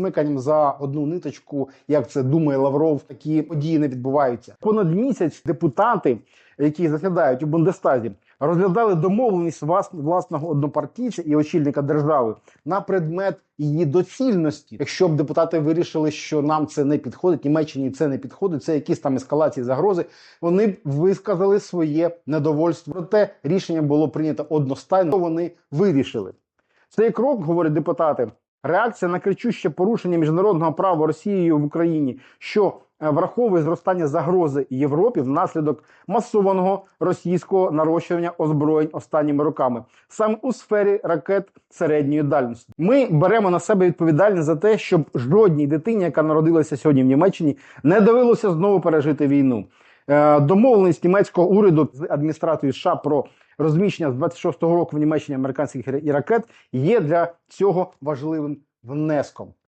смиканням за одну ниточку, як це думає Лавров, такі події не відбуваються. Понад місяць депутати, які засідають у Бундестазі, розглядали домовленість власного однопартійця і очільника держави на предмет її доцільності. Якщо б депутати вирішили, що нам це не підходить, Німеччині це не підходить, це якісь там ескалації загрози. Вони б висказали своє недовольство. Проте рішення було прийнято одностайно. Вони вирішили. Цей крок, говорять депутати, реакція на кричуще порушення міжнародного права Росією в Україні, що е, враховує зростання загрози Європі внаслідок масованого російського нарощування озброєнь останніми роками, саме у сфері ракет середньої дальності. Ми беремо на себе відповідальність за те, щоб жодній дитині, яка народилася сьогодні в Німеччині, не довелося знову пережити війну. Е, Домовленість німецького уряду з адміністрацією США про розміщення з 26-го року в Німеччині американських ракет є для цього важливим внеском.